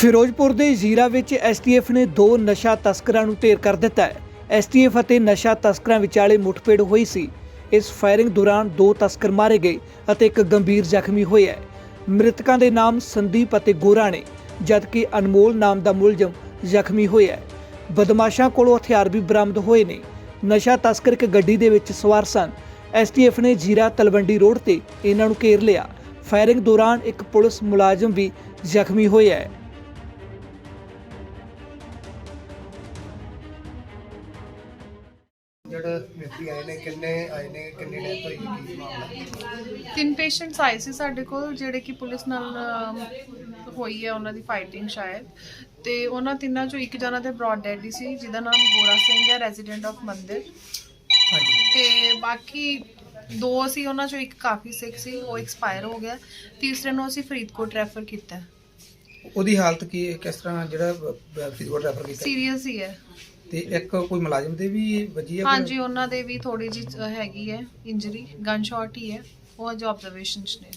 ਫਿਰੋਜ਼ਪੁਰ ਦੇ ਜ਼ੀਰਾ ਵਿੱਚ ਐਸਟੀਐਫ ਨੇ ਦੋ ਨਸ਼ਾ ਤਸਕਰਾਂ ਨੂੰ ਢੇਰ ਕਰ ਦਿੱਤਾ ਹੈ। ਐਸਟੀਐਫ ਅਤੇ ਨਸ਼ਾ ਤਸਕਰਾਂ ਵਿਚਾਲੇ ਮੁੱਠਭੇੜ ਹੋਈ ਸੀ। ਇਸ ਫਾਇਰਿੰਗ ਦੌਰਾਨ ਦੋ ਤਸਕਰ ਮਾਰੇ ਗਏ ਅਤੇ ਇੱਕ ਗੰਭੀਰ ਜ਼ਖਮੀ ਹੋਇਆ ਹੈ। ਮ੍ਰਿਤਕਾਂ ਦੇ ਨਾਮ ਸੰਦੀਪ ਅਤੇ ਗੋਰਾ ਨੇ, ਜਦਕਿ ਅਨਮੋਲ ਨਾਮ ਦਾ ਮੁਲਜ਼ਮ ਜ਼ਖਮੀ ਹੋਇਆ ਬਦਮਾਸ਼ਾਂ ਕੋਲੋਂ ਹਥਿਆਰ ਵੀ ਬਰਾਮਦ ਹੋਏ ਨੇ। ਨਸ਼ਾ ਤਸਕਰ ਇੱਕ ਗੱਡੀ ਦੇ ਵਿੱਚ ਸਵਾਰ ਸਨ। ਐਸਟੀਐਫ ਨੇ ਜੀਰਾ ਤਲਵੰਡੀ ਰੋਡ ਤੇ ਇਹਨਾਂ ਨੂੰ ਘੇਰ ਲਿਆ। ਫਾਇਰਿੰਗ ਦੌਰਾਨ ਇੱਕ ਪੁਲਿਸ ਮੁਲਾਜ਼ਮ ਵੀ ਜ਼ਖਮੀ ਹੋਇਆ ਹੈ। ਜਿਹੜਾ ਵਿਅਕਤੀ ਆਏ ਨੇ ਕਿੰਨੇ ਆਏ ਨੇ ਕਿੰਨੀ ਡੈਥ ਹੋਈ ਕੀ ਮਾਮਲਾ? ਤਿੰਨ ਪੇਸ਼ੈਂਟਸ ਆਏ ਸੀ ਸਾਡੇ ਕੋਲ ਜਿਹੜੇ ਕਿ ਪੁਲਿਸ ਨਾਲ ਅਮ, ਹੋਈ ਹੈ ਉਹਨਾਂ ਦੀ ਫਾਈਟਿੰਗ ਸ਼ਾਇਦ। ਤੇ ਉਹਨਾਂ ਤਿੰਨਾਂ ਚੋਂ ਇੱਕ ਜਣਾ ਤੇ ਬ੍ਰੌਡ ਡੈਡੀ ਸੀ ਜਿਹਦਾ ਨਾਮ ਗੋਰਾ ਸਿੰਘ ਹੈ ਰੈਜ਼ੀਡੈਂਟ ਆਫ ਮੰਦਿਰ। ਹਾਂਜੀ। ਤੇ ਬਾਕੀ ਦੋ ਸੀ ਉਹਨਾਂ ਚੋਂ ਇੱਕ ਕਾਫੀ ਸਿੱਖ ਸੀ ਉਹ ਐਕਸਪਾਇਰ ਹੋ ਗਿਆ। ਤੀਸਰੇ ਨੂੰ ਅਸੀਂ ਫਰੀਦਕੋਟ ਰੈਫਰ ਕੀਤਾ। ਉਹਦੀ ਹਾਲਤ ਕੀ ਹੈ? ਕਿਸ ਤਰ੍ਹਾਂ ਜਿਹੜਾ ਫਰੀਦਕੋਟ ਰੈਫਰ ਕੀਤਾ? ਸੀਰੀਅਸ ਹੀ ਹੈ। ਤੇ ਇੱਕ ਕੋਈ ਮੁਲਾਜ਼ਮ ਦੇ ਵੀ ਵੱਜੀ ਹੈ ਕੋਈ? ਹਾਂਜੀ, ਉਹਨਾਂ ਦੇ ਵੀ ਥੋੜੀ ਜਿਹੀ ਹੈਗੀ ਹੈ ਇੰਜਰੀ ਗਨ ਸ਼ਾਟ ਹੀ ਹੈ ਉਹ ਅਜੇ ਆਬਜ਼ਰਵੇਸ਼ਨ 'ਚ ਨੇ